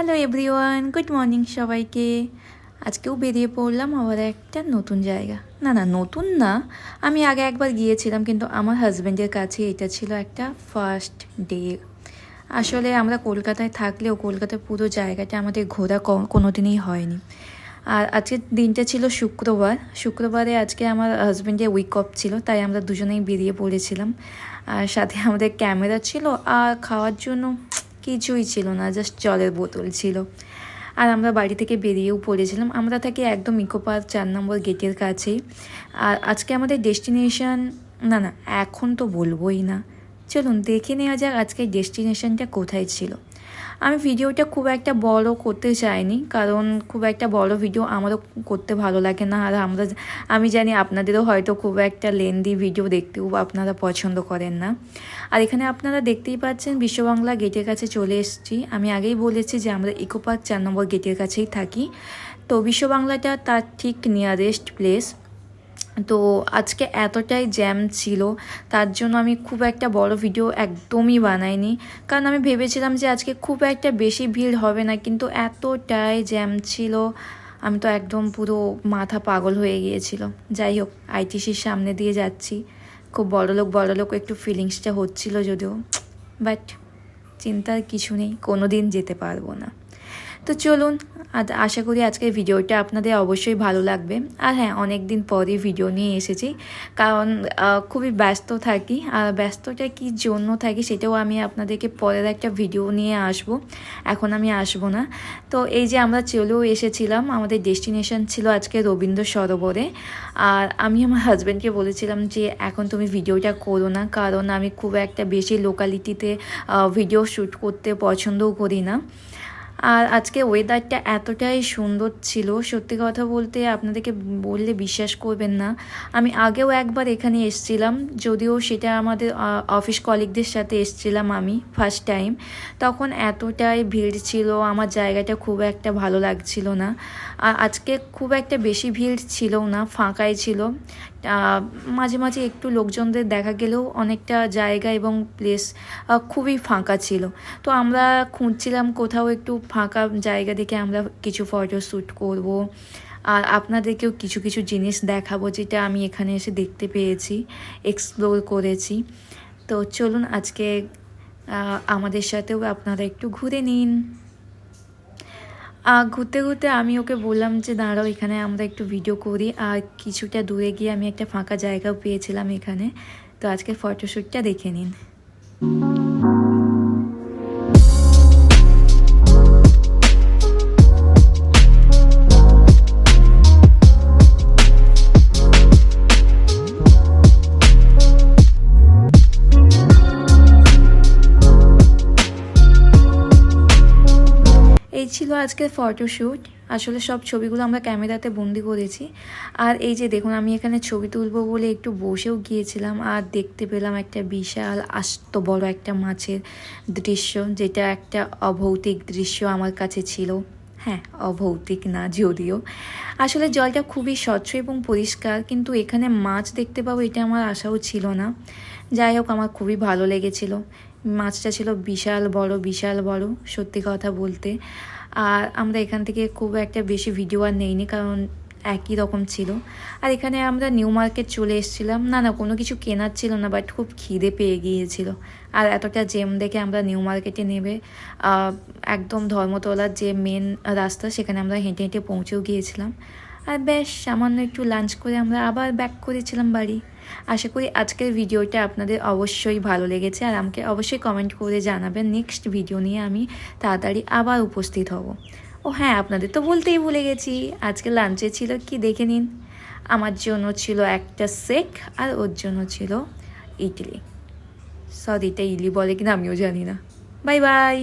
Hello everyone good morning সবাইকে। আজকেও বেরিয়ে পড়লাম আবার একটা নতুন জায়গা। না না, নতুন না। আমি আগে একবার গিয়েছিলাম, কিন্তু আমার হাজব্যান্ডের কাছে এটা ছিল একটা ফার্স্ট ডে আসলে আমরা কলকাতায় থাকলেও কলকাতার পুরো জায়গাটা আমাদের ঘোরা কোনো দিনই হয়নি। আর আজকের দিনটা ছিল শুক্রবার। শুক্রবারে আজকে আমার হাজব্যান্ডের উইক অফ ছিল, তাই আমরা দুজনেই বেরিয়ে পড়েছিলাম। আর সাথে আমাদের ক্যামেরা ছিল। আর খাওয়ার জন্য কিছুই ছিল না জাস্ট জলের বোতল ছিল। আর আমরা বাড়ি থেকে বেরিয়েও পড়েছিলাম। আমরা থাকি একদম ইকো পার্ক চার নম্বর গেটের কাছেই। আর আজকে আমাদের ডেস্টিনেশন, না না, এখন তো বলবোই না। চলুন দেখে নেওয়া যাক আজকে ডেস্টিনেশনটা কোথায় ছিল। আমি ভিডিওটা খুব একটা বড় করতে চাইনি, কারণ খুব একটা বড় ভিডিও আমারও করতে ভালো লাগে না। আর আমরা আমি জানি আপনাদেরও হয়তো খুব একটা লেন্দি ভিডিও দেখতেও আপনারা পছন্দ করেন না। আর এখানে আপনারা দেখতেই পাচ্ছেন বিশ্ববাংলা গেটের কাছে চলে এসেছি। আমি আগেই বলেছি যে আমরা ইকো পার্ক চার নম্বর গেটের কাছেই থাকি। তো বিশ্ববাংলাটা তার ঠিক নিয়ারেস্ট প্লেস তো আজকে এতটাই জ্যাম ছিল, তার জন্য আমি খুব একটা বড় ভিডিও একদমই বানাইনি। কারণ আমি ভেবেছিলাম যে আজকে খুব একটা বেশি ভিড় হবে না, কিন্তু এতটাই জ্যাম ছিল, আমি তো একদম পুরো মাথা পাগল হয়ে গিয়েছিল। যাই হোক, আইটিসির সামনে দিয়ে যাচ্ছি। খুব বড়লোক বড়লোক একটু ফিলিংসটা হচ্ছিল যদিও বাট চিন্তার কিছু নেই কোনো দিন যেতে পারব না। তো চলুন আশা করি আজকের ভিডিওটা আপনাদের অবশ্যই ভালো লাগবে। আর হ্যাঁ অনেক দিন পরই ভিডিও নিয়ে এসেছি। কারণ খুবই ব্যস্ত থাকি। আর ব্যস্তটা কি জন্য থাকি সেটাও আমি আপনাদেরকে পরের একটা ভিডিও নিয়ে আসব। এখন আমি আসব না। তো এই যে আমরা চলেও এসেছিলাম, আমাদের ডেস্টিনেশন ছিল আজকে রবীন্দ্র সরোবরে। আর আমি আমার হাজব্যান্ডকে বলেছিলাম যে, এখন তুমি ভিডিওটা করো না। কারণ আমি খুব একটা বেশি লোকালিটিতে ভিডিও শ্যুট করতে পছন্দও করি না। আর আজকে ওয়েদারটা এতটাই সুন্দর ছিল। সত্যি কথা বলতে আপনাদেরকে বললে বিশ্বাস করবেন না। আমি আগেও একবার এখানে এসছিলাম, যদিও সেটা আমাদের অফিস কলিগদের সাথে এসছিলাম আমি ফার্স্ট টাইম তখন এতটাই ভিড় ছিল, আমার জায়গাটা খুব একটা ভালো লাগছিল না। আর আজকে খুব একটা বেশি ভিড় ছিল না, ফাঁকাই ছিল। মাঝে মাঝে একটু লোকজনদের দেখা গেলেও অনেকটা জায়গা এবং প্লেস খুবই ফাঁকা ছিল। তো আমরা খুঁজছিলাম কোথাও একটু ফাঁকা জায়গা দেখে আমরা কিছু ফটো শ্যুট করব। আর আপনাদেরকেও কিছু কিছু জিনিস দেখাবো যেটা আমি এখানে এসে দেখতে পেয়েছি এক্সপ্লোর করেছি। তো চলুন আজকে আমাদের সাথেও আপনারা একটু ঘুরে নিন। ঘুরতে ঘুরতে আমি ওকে বললাম যে, দাঁড়াও, এখানে আমরা একটু ভিডিও করি। আর কিছুটা দূরে গিয়ে আমি একটা ফাঁকা জায়গাও পেয়েছিলাম এখানে। তো আজকে ফটোশ্যুটটা দেখে নিন। ছিল আজকের ফটোশ্যুট আসলে সব ছবিগুলো আমরা ক্যামেরাতে বন্দি করেছি। আর এই যে দেখুন, আমি এখানে ছবি তুলবো বলে একটু বসেও গিয়েছিলাম আর দেখতে পেলাম একটা বিশাল, আস্ত বড় একটা মাছের দৃশ্য, যেটা একটা অভৌতিক দৃশ্য আমার কাছে ছিল। হ্যাঁ অভৌতিক না, যদিও। আসলে জলটা খুবই স্বচ্ছ এবং পরিষ্কার, কিন্তু এখানে মাছ দেখতে পাবো, এটা আমার আশাও ছিল না। যাই হোক, আমার খুবই ভালো লেগেছিল। মাছটা ছিল বিশাল বড় বিশাল বড়, সত্যি কথা বলতে। আর আমরা এখান থেকে খুব একটা বেশি ভিডিও আর নেইনি, কারণ একই রকম ছিল। আর এখানে আমরা নিউ মার্কেট চলে এসেছিলাম। না না, কোনো কিছু কেনার ছিল না বাট খুব খিদে পেয়ে গিয়েছিল। আর এতটা জেম দেখে আমরা নিউ মার্কেটে নেবে একদম ধর্মতলার যে মেন রাস্তা, সেখানে আমরা হেঁটে হেঁটে পৌঁছেও গিয়েছিলাম। আর বেশ, সামান্য একটু লাঞ্চ করে আমরা আবার ব্যাক করেছিলাম বাড়ি। আশা করি আজকের ভিডিওটা আপনাদের অবশ্যই ভালো লেগেছে আর আমাকে অবশ্যই কমেন্ট করে জানাবেন নেক্সট ভিডিও নিয়ে আমি তাড়াতাড়ি আবার উপস্থিত হব। ও হ্যাঁ আপনাদের তো বলতেই ভুলে গেছি, আজকে লাঞ্চে ছিল কি দেখে নিন। আমার জন্য ছিল একটা সেক আর ওর জন্য ছিল ইডলি। সরি এটা ইলি বলে কিনা আমিও জানি না। Bye bye